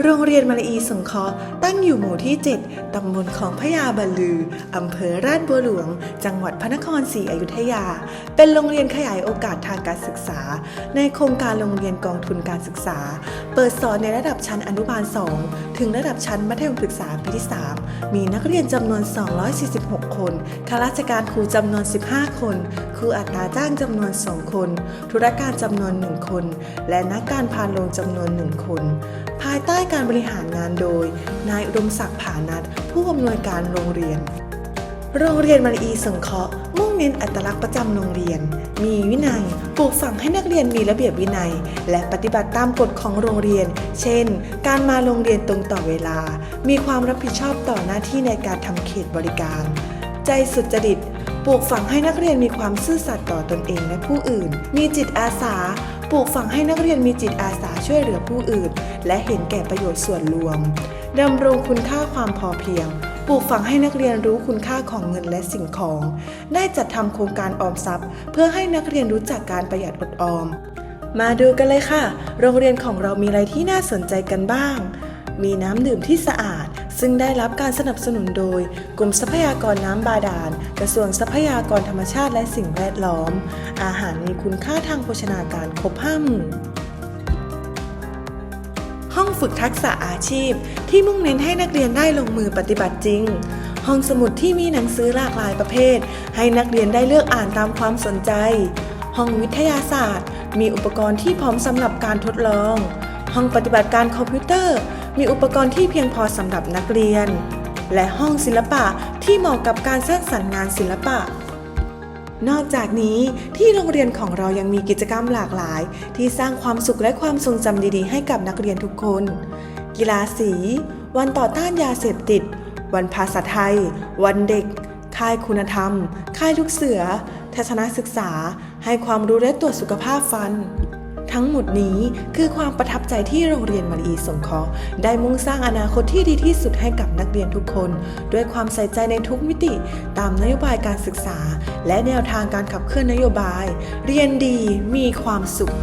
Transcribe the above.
โรงเรียนมาลีสงเคราะห์ตั้งอยู่หมู่ที่ 7 ตำบลของพญาบัลลือ อำเภอราชบัวหลวง จังหวัดพระนครศรีอยุธยา เป็นโรงเรียนขยายโอกาสทางการศึกษา ในโครงการโรงเรียนกองทุนการศึกษา เปิดสอนในระดับชั้นอนุบาล 2 ถึงระดับชั้นมัธยมศึกษาปีที่ 3 มีนักเรียนจำนวน 246 คน ข้าราชการครูจำนวน 15 คน ครูอัตราจ้างจำนวน 2 คน ธุรการจำนวน 1 คน และนักการพานโรงจำนวน 1 คน ภายใต้การบริหารงานโดย นายอุดมศักดิ์ผานัทผู้อำนวยการโรงเรียน โรงเรียนมันอีสงเคราะห์มุ่งเน้นอัตลักษณ์ประจำโรงเรียน มีวินัยปลูกฝังให้นักเรียนมีระเบียบวินัย และปฏิบัติตามกฎของโรงเรียน เช่น การมาโรงเรียนตรงต่อเวลา มีความรับผิดชอบต่อหน้าที่ในการทำเขตบริการ ใจสุจริต ปลูกฝังให้นักเรียนมีความซื่อสัตย์ต่อตนเองและผู้อื่น มีจิตอาสา ปลูกฝังให้นักเรียนมีจิตอาสาช่วยเหลือผู้อื่น และเห็นแก่ประโยชน์ส่วนรวมดำรงคุณค่าความพอเพียง ปลูกฝังให้นักเรียนรู้คุณค่าของเงินและสิ่งของ ได้จัดทำโครงการออมทรัพย์ เพื่อให้นักเรียนรู้จักการประหยัดอดออม มาดูกันเลยค่ะ โรงเรียนของเรามีอะไรที่น่าสนใจกันบ้าง มีน้ำดื่มที่สะอาด ซึ่งได้รับการสนับสนุนโดย กรมทรัพยากรน้ำบาดาล กระทรวงทรัพยากรธรรมชาติและสิ่งแวดล้อม อาหารมีคุณค่าทางโภชนาการครบห้าหมู่ห้องฝึกทักษะอาชีพ ที่มุ่งเน้นให้นักเรียนได้ลงมือปฏิบัติจริง ห้องสมุดที่มีหนังสือหลากหลายประเภท ให้นักเรียนได้เลือกอ่านตามความสนใจ ห้องวิทยาศาสตร์ มีอุปกรณ์ที่พร้อมสำหรับการทดลอง ห้องปฏิบัติการคอมพิวเตอร์ มีอุปกรณ์ที่เพียงพอสำหรับนักเรียน และห้องศิลปะที่เหมาะกับการสร้างสรรค์งานศิลปะ นอกจากนี้ที่โรงเรียนของเรายังมีกิจกรรมหลากหลาย ที่สร้างความสุขและความทรงจำดีๆ ให้กับนักเรียนทุกคน กีฬาสี วันต่อต้านยาเสพติด วันภาษาไทย วันเด็ก ค่ายคุณธรรม ค่ายลูกเสือ ทัศนศึกษา ให้ความรู้และตรวจสุขภาพฟัน ทั้งหมดนี้คือความประทับใจที่โรงเรียนมารีสงเคราะห์ได้มุ่งสร้างอนาคตที่ดีที่สุดให้กับนักเรียนทุกคน ด้วยความใส่ใจในทุกมิติ ตามนโยบายการศึกษา และแนวทางการขับเคลื่อนนโยบาย เรียนดีมีความสุข